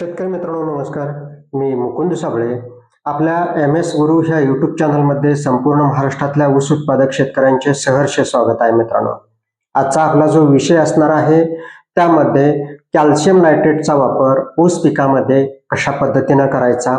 शेतकरी मित्रांनो नमस्कार. मी मुकुंद साबळे. आपल्या एम एस गुरु ह्या युट्यूब चॅनलमध्ये संपूर्ण महाराष्ट्रातल्या ऊस उत्पादक शेतकऱ्यांचे सहर्ष स्वागत आहे मित्रांनो. आजचा आपला जो विषय असणार आहे त्यामध्ये कॅल्शियम नायट्रेटचा वापर ऊस पिकामध्ये कशा पद्धतीनं करायचा?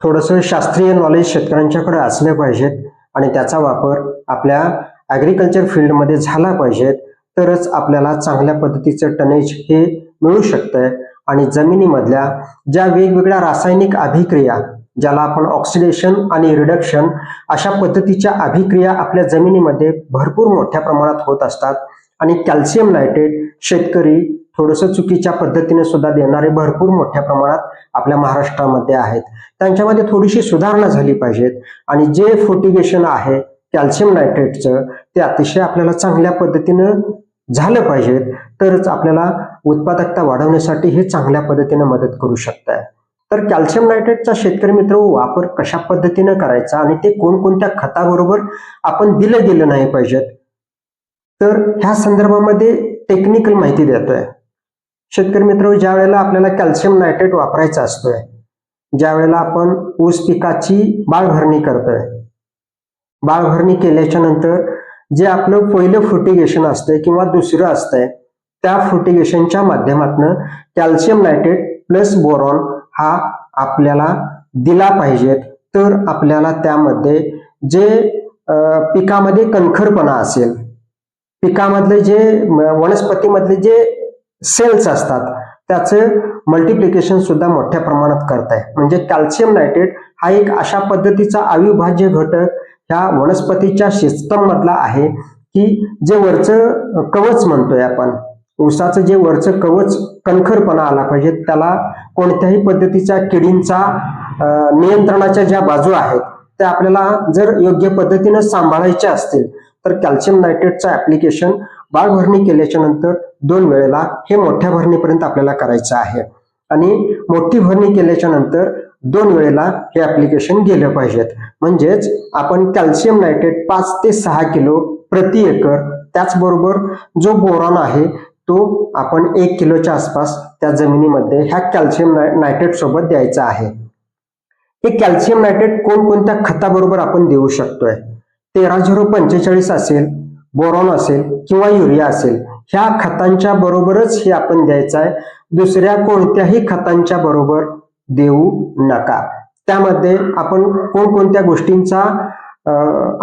थोडंसं शास्त्रीय नॉलेज शेतकऱ्यांच्याकडे असले पाहिजेत आणि त्याचा वापर आपल्या ॲग्रिकल्चर फील्डमध्ये झाला पाहिजेत तरच आपल्याला चांगल्या पद्धतीचं टनेज हे मिळू शकतंय. आणि जमिनीमधल्या ज्या वेगवेगळ्या रासायनिक अभिक्रिया ज्याला आपण ऑक्सिडेशन आणि रिडक्शन अशा पद्धतीच्या अभिक्रिया आपल्या जमिनीमध्ये भरपूर मोठ्या प्रमाणात होत असतात. आणि कॅल्शियम नायट्रेट शेतकरी थोडंसं चुकीच्या पद्धतीने सुद्धा देणारे भरपूर मोठ्या प्रमाणात आपल्या महाराष्ट्रामध्ये आहेत. त्यांच्यामध्ये थोडीशी सुधारणा झाली पाहिजेत. आणि जे फोर्टिगेशन आहे कॅल्शियम नायट्रेटचं ते अतिशय आपल्याला चांगल्या पद्धतीनं झालं पाहिजेत. तरच आपल्याला उत्पादकता वाढवण्यासाठी हे चांगल्या पद्धतीने मदत करू शकत आहे तर कॅल्शियम नायट्रेटचा शेतकरी मित्र वापर कशा पद्धतीने करायचा आणि ते कोणकोणत्या खताबरोबर आपण दिलं गेलं नाही पाहिजेत? तर ह्या संदर्भामध्ये टेक्निकल माहिती देतोय. शेतकरी मित्र ज्या वेळेला आपल्याला कॅल्शियम नायट्रेट वापरायचा असतोय ज्या वेळेला आपण ऊस पिकाची बाळभरणी करतोय बाळभरणी केल्याच्यानंतर जे आपलं पहिलं फ्रुटिगेशन असतंय किंवा दुसरं असतंय त्या फ्रुटिगेशनच्या माध्यमातून कॅल्शियम नायट्रेट प्लस बोरॉन हा आपल्याला दिला पाहिजेत तर आपल्याला त्यामध्ये जे पिकामध्ये कणखरपणा असेल पिकामधले जे वनस्पतीमधले जे सेल्स असतात त्याचं मल्टिप्लिकेशन सुद्धा मोठ्या प्रमाणात करत आहे म्हणजे कॅल्शियम नायट्रेट हा एक अशा पद्धतीचा अविभाज्य घटक ह्या वनस्पतीच्या सिस्टम मधला आहे की जे वरचं कवच म्हणतोय आपण. उसाचं जे वरचं कवच कणखरपणा आला पाहिजे त्याला कोणत्याही पद्धतीच्या किडींचा नियंत्रणाच्या ज्या बाजू आहेत त्या आपल्याला जर योग्य पद्धतीनं सांभाळायच्या असतील तर कॅल्शियम नायट्रेटचं ऍप्लिकेशन बाळभरणी केल्याच्यानंतर दोन वेळेला हे मोठ्या भरणीपर्यंत आपल्याला करायचं आहे. आणि मोठी भरणी केल्याच्यानंतर दोन वेळेला हे ऍप्लिकेशन गेलं पाहिजेत. म्हणजेच आपण कॅल्शियम नायट्रेट पाच ते सहा किलो प्रति एकर त्याचबरोबर जो बोरॉन आहे तो आपण एक किलोच्या आसपास त्या जमिनीमध्ये ह्या कॅल्शियम नायट्रेट सोबत द्यायचा आहे. हे कॅल्शियम नायट्रेट कोणकोणत्या खताबरोबर आपण देऊ शकतोय? तेरा झिरो पंचेचाळीस असेल बोरॉन असेल किंवा युरिया असेल ह्या खतांच्या बरोबरच हे आपण द्यायचं आहे दुसऱ्या कोणत्याही खतांच्या बरोबर देऊ नका. त्यामध्ये आपण कोणकोणत्या गोष्टींचा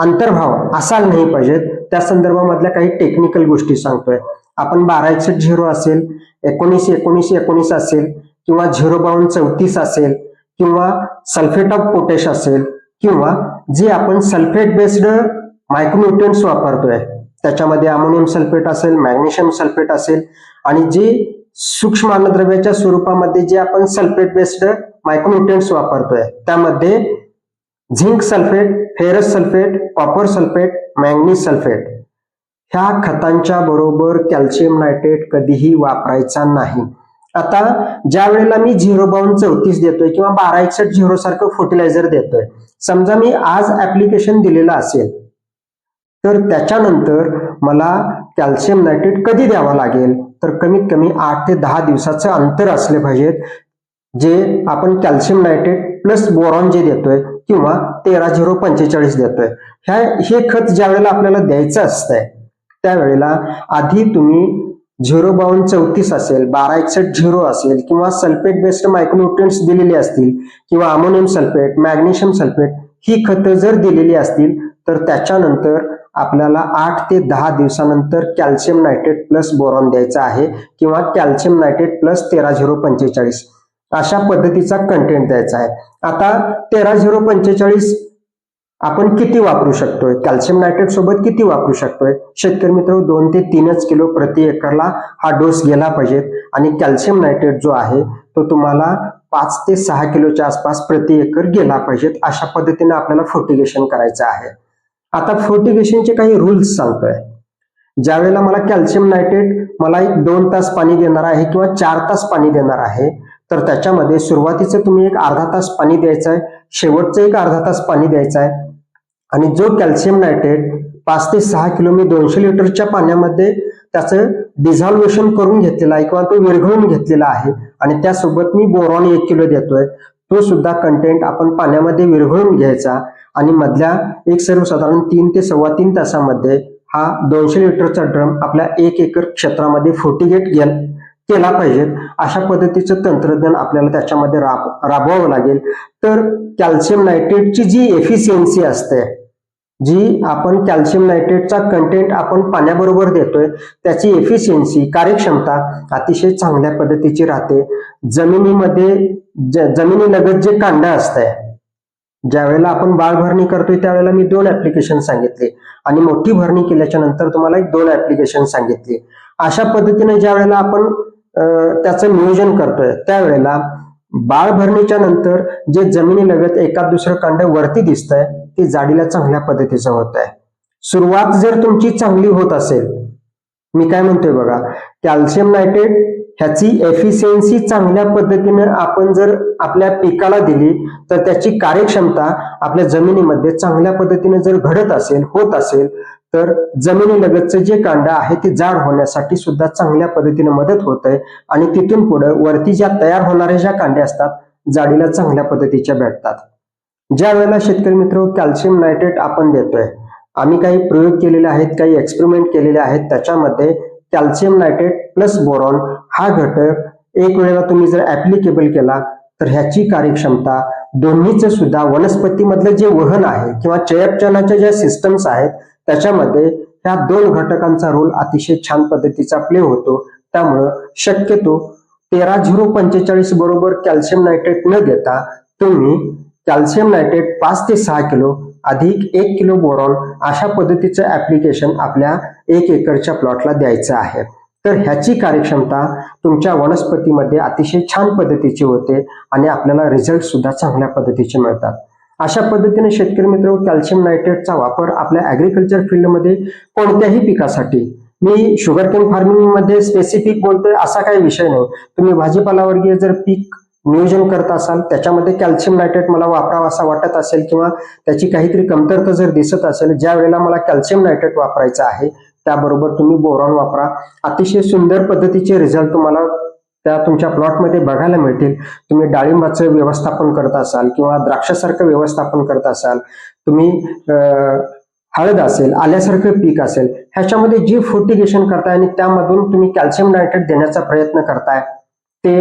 अंतर्भाव असायला नाही पाहिजेत. त्या संदर्भामधल्या काही टेक्निकल गोष्टी सांगतोय. आपण बारा एकसष्ट झिरो असेल एकोणीस एकोणीस एकोणीस असेल किंवा झिरो बावन्न चौतीस असेल किंवा सल्फेट ऑफ पोटॅश असेल किंवा जे आपण सल्फेट बेस्ड मायक्रोन्युट्रियन्स वापरतोय त्याच्यामध्ये अमोनियम सल्फेट असेल मॅग्नेशियम सल्फेट असेल आणि जे सूक्ष्म अन्नद्रव्याच्या स्वरूपामध्ये जे आपण सल्फेट बेस्ड मायक्रोन्युट्रियन्स वापरतोय त्यामध्ये zinc sulphate ferrous sulphate copper sulphate manganese sulphate. ह्या खतांच्या बरोबर कॅल्शियम नायट्रेट कधीही वापरायचा नाही. आता ज्या वेळेला मी झिरो बावन्न चौतीस देतोय किंवा बारा एकसठ झिरो सारखं फर्टिलायझर देतोय समजा मी आज ऍप्लिकेशन दिलेलं असेल तर त्याच्यानंतर मला कॅल्शियम नायट्रेट कधी द्यावा लागेल? तर कमीत कमी आठ ते दहा दिवसाचं अंतर असले पाहिजेत जे आपण कॅल्शियम नायट्रेट प्लस बोरॉन जे देतोय किंवा तेरा झिरो पंचेचाळीस देतोय. ह्या हे खत ज्या वेळेला आपल्याला द्यायचं असतंय त्यावेळेला आधी तुम्ही झिरो बावन्न चौतीस असेल बारा एकसष्ट झिरो असेल किंवा सल्फेट बेस्ड मायक्रोन्युट्रियन्स दिलेली असतील किंवा अमोनियम सल्फेट मॅग्नेशियम सल्फेट ही खतं जर दिलेली असतील तर त्याच्यानंतर आपल्याला आठ ते दहा दिवसानंतर कॅल्शियम नायट्रेट प्लस बोरॉन द्यायचा आहे किंवा कॅल्शियम नायट्रेट प्लस तेरा झिरो पंचेचाळीस. अशा पद्धतीचा कंटेंट द्यायचा आहे. आता तेरा झिरो पंचेचाळीस आपण किती वापरू शकतोय? कॅल्शियम नायट्रेट सोबत किती वापरू शकतोय? शेतकरी मित्र दोन ते तीनच किलो प्रति एकरला हा डोस गेला पाहिजेत आणि कॅल्शियम नायट्रेट जो आहे तो तुम्हाला पाच ते सहा किलोच्या आसपास प्रति एकर गेला पाहिजेत अशा पद्धतीने आपल्याला फोर्टिगेशन करायचं आहे. आता फोर्टिगेशनचे काही रूल्स सांगतोय. ज्या वेळेला मला कॅल्शियम नायट्रेट मला एक दोन तास पाणी देणार आहे किंवा चार तास पाणी देणार आहे तर त्याच्यामध्ये सुरुवातीचं तुम्ही एक अर्धा तास पाणी द्यायचं आहे शेवटचं एक अर्धा तास पाणी द्यायचं आहे आणि जो कॅल्शियम नायट्रेट पाच ते सहा किलो मी दोनशे लिटरच्या पाण्यामध्ये त्याचं डिझॉल्वेशन करून घेतलेलं आहे किंवा तो विरघळून घेतलेला आहे. आणि त्यासोबत मी बोरॉन एक किलो देतोय. तो सुद्धा कंटेंट आपण पाण्यामध्ये विरघळून घ्यायचा. आणि मधल्या एक सर्वसाधारण तीन ते सव्वा तीन तासामध्ये हा दोनशे लिटरचा ड्रम आपल्या एक एकर क्षेत्रामध्ये फोर्टिगेट गेल केला पाहिजे. अशा पद्धतीचं तंत्रज्ञान आपल्याला त्याच्यामध्ये राब राबवावं लागेल. तर कॅल्शियम नायट्रेटची जी एफिशियन्सी असते जी आपण कॅल्शियम नायट्रेटचा कंटेंट आपण पाण्याबरोबर देतोय त्याची एफिशियन्सी कार्यक्षमता अतिशय चांगल्या पद्धतीची राहते. जमिनीमध्ये ज- जमिनीलगत जे कांड असतंय ज्या वेळेला आपण बाळ भरणी करतोय त्यावेळेला मी दोन ऍप्लिकेशन सांगितले. आणि मोठी भरणी केल्याच्यानंतर तुम्हाला एक दोन ऍप्लिकेशन सांगितले. अशा पद्धतीने ज्या वेळेला आपण त्याचं नियोजन करतोय त्यावेळेला बाळ भरणीच्या नंतर जे जमिनीलगत एका दुसरं कांड वरती दिसतंय ते जाडीला चांगल्या पद्धतीचं होत आहे. सुरुवात जर तुमची चांगली होत असेल मी काय म्हणतोय बघा कॅल्शियम नायट्रेट ह्याची एफिशियन्सी चांगल्या पद्धतीने आपण जर आपल्या पिकाला दिली तर त्याची कार्यक्षमता आपल्या जमिनीमध्ये चांगल्या पद्धतीने जर घडत असेल होत असेल तर जमिनीलगतचं जे कांड आहे ते जाड होण्यासाठी सुद्धा चांगल्या पद्धतीने मदत होत आहे. आणि तिथून पुढे वरती ज्या तयार होणाऱ्या ज्या कांड्या असतात जाडीला चांगल्या पद्धतीच्या भेटतात. ज्या वेळेला शेतकरी मित्र कॅल्शियम नायट्रेट आपण देतोय आम्ही काही प्रयोग केलेले आहेत काही एक्सपेरिमेंट केलेले आहेत त्याच्यामध्ये कॅल्शियम नायट्रेट प्लस बोरॉन हा घटक एक वेळेला तुम्ही जर ऍप्लिकेबल केला तर ह्याची कार्यक्षमता दोन्हीचं सुद्धा वनस्पतीमधलं जे वहन आहे किंवा चयपचनाच्या ज्या सिस्टम्स आहेत त्याच्यामध्ये ह्या दोन घटकांचा रोल अतिशय छान पद्धतीचा प्ले होतो. त्यामुळं शक्यतो तेरा झिरो पंचेचाळीस बरोबर कॅल्शियम नायट्रेट न देता तुम्ही कॅल्शियम नायट्रेट पाच ते सहा किलो अधिक एक किलो बोरॉन अशा पद्धतीचं ऍप्लिकेशन आपल्या एक एकरच्या प्लॉटला द्यायचं आहे. तर ह्याची कार्यक्षमता तुमच्या वनस्पतीमध्ये अतिशय छान पद्धतीची होते आणि आपल्याला रिझल्ट सुद्धा चांगल्या पद्धतीचे मिळतात. अशा पद्धतीने शेतकरी मित्र कॅल्शियम नायट्रेटचा वापर आपल्या ऍग्रिकल्चर फील्डमध्ये कोणत्याही पिकासाठी. मी शुगर केन फार्मिंगमध्ये स्पेसिफिक बोलतोय असा काही विषय नाही. तुम्ही भाजीपाला वर्गीय जर पीक नियोजन करत असाल त्याच्यामध्ये कॅल्शियम नायट्रेट मला वापरावा असा वाटत असेल किंवा त्याची काहीतरी कमतरता जर दिसत असेल ज्या वेळेला मला कॅल्शियम नायट्रेट वापरायचं आहे त्याबरोबर तुम्ही बोरॉन वापरा. अतिशय सुंदर पद्धतीचे रिझल्ट तुम्हाला त्या तुमच्या प्लॉटमध्ये बघायला मिळतील. तुम्ही डाळिंबाचं व्यवस्थापन करत असाल किंवा द्राक्षासारखं व्यवस्थापन करत असाल तुम्ही हळद असेल आल्यासारखं पीक असेल ह्याच्यामध्ये जे फोर्टिगेशन करताय आणि त्यामधून तुम्ही कॅल्शियम नायट्रेट देण्याचा प्रयत्न करताय ते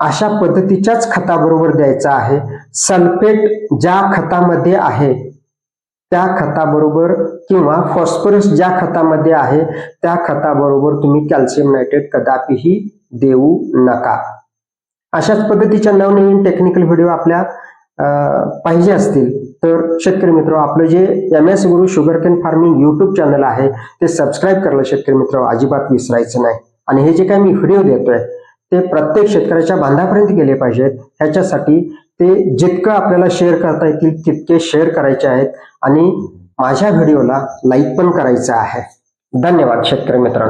अशा पद्धतीच्याच खताबरोबर द्यायचा आहे. सल्फेट ज्या खतामध्ये आहे त्या खताबरोबर किंवा फॉस्फरस ज्या खतामध्ये आहे त्या खताबरोबर तुम्ही कॅल्शियम नायट्रेट कदापिही देऊ नका. अशाच पद्धतीच्या नवनवीन टेक्निकल व्हिडिओ आपल्या पाहिजे असतील तर शेतकरी मित्र आपलं जे M S Guru sugarcane farming YouTube channel आहे ते सबस्क्राईब करायला शेतकरी मित्र अजिबात विसरायचं नाही. आणि हे जे काही मी व्हिडिओ देतोय ते प्रत्येक शेतकऱ्याच्या बांधापर्यंत गेले पाहिजेत. ह्याच्यासाठी ते जितकं आपल्याला शेअर करता येतील तितके शेअर करायचे आहेत. आणि माझ्या व्हिडिओला लाईक पण करायचं आहे. धन्यवाद शेतकरी मित्रांनो.